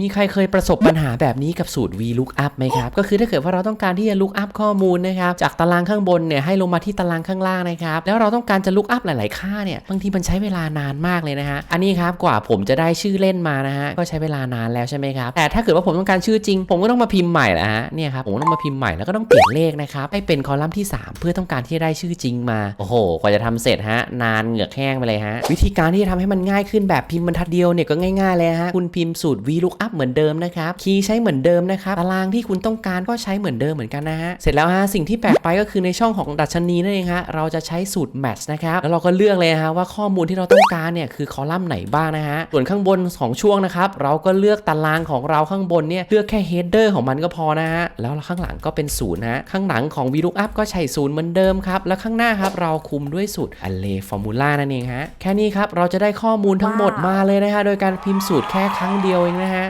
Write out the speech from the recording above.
มีใครเคยประสบปัญหาแบบนี้กับสูตร VLOOKUP ไหมครับ ก็คือถ้าเกิดว่าเราต้องการที่จะ look up ข้อมูลนะครับ จากตารางข้างบนเนี่ยให้ลงมาที่ตารางข้างล่างนะครับ แล้วเราต้องการจะ look up หลาย ๆ ค่าเนี่ย บางทีมันใช้เวลานานมากเลยนะฮะ อันนี้ครับกว่าผมจะได้ชื่อเล่นมานะฮะ ก็ใช้เวลานานแล้วใช่ไหมครับ แต่ถ้าเกิดว่าผมต้องการชื่อจริง ผมก็ต้องมาพิมพ์ใหม่ละฮะ เนี่ยครับ ผมต้องมาพิมพ์ใหม่แล้วก็ต้องเปลี่ยนเลขนะครับให้เป็นคอลัมน์ที่ 3 เพื่อต้องการที่จะได้ชื่อจริงมา โอ้โห กว่าจะทำเสร็จฮะ นานเหงือกแห้งไปเลยฮะ วิธีการที่จะทำให้มันง่ายขึ้นแบบพิมพ์บรรทัดเดียวเนี่ยก็ง่าย ๆ เลยฮะ คุณพิมพ์สูตร VLOOKUP เหมือนเดิมนะครับ คีย์ใช้เหมือนเดิมนะครับ ตารางที่คุณต้องการก็ใช้เหมือนเดิมเหมือนกันนะฮะ เสร็จแล้วฮะ สิ่งที่แปลกไปก็คือในช่องของดัชนีนั่นเองฮะ เราจะใช้สูตร match นะครับ แล้วเราก็เลือกเลยฮะว่าข้อมูลที่เราต้องการเนี่ยคือคอลัมน์ไหนบ้างนะฮะ ส่วนข้างบนของช่วงนะครับ เราก็เลือกตารางของเราข้างบนเนี่ย เลือกแค่ header ของมันก็พอนะฮะ แล้วข้างหลังก็เป็นศูนย์นะฮะ ข้างหลังของ VLOOKUP ก็ใช้ศูนย์เหมือนเดิมครับ แล้วข้างหน้าครับเราคุมด้วยสูตร array formula นั่นเองฮะ แค่นี้ครับเราจะได้ข้อมูลทั้งหมดมาเลยนะฮะ โดยการพิมพ์สูตรแค่ครั้งเดียวเองนะฮะ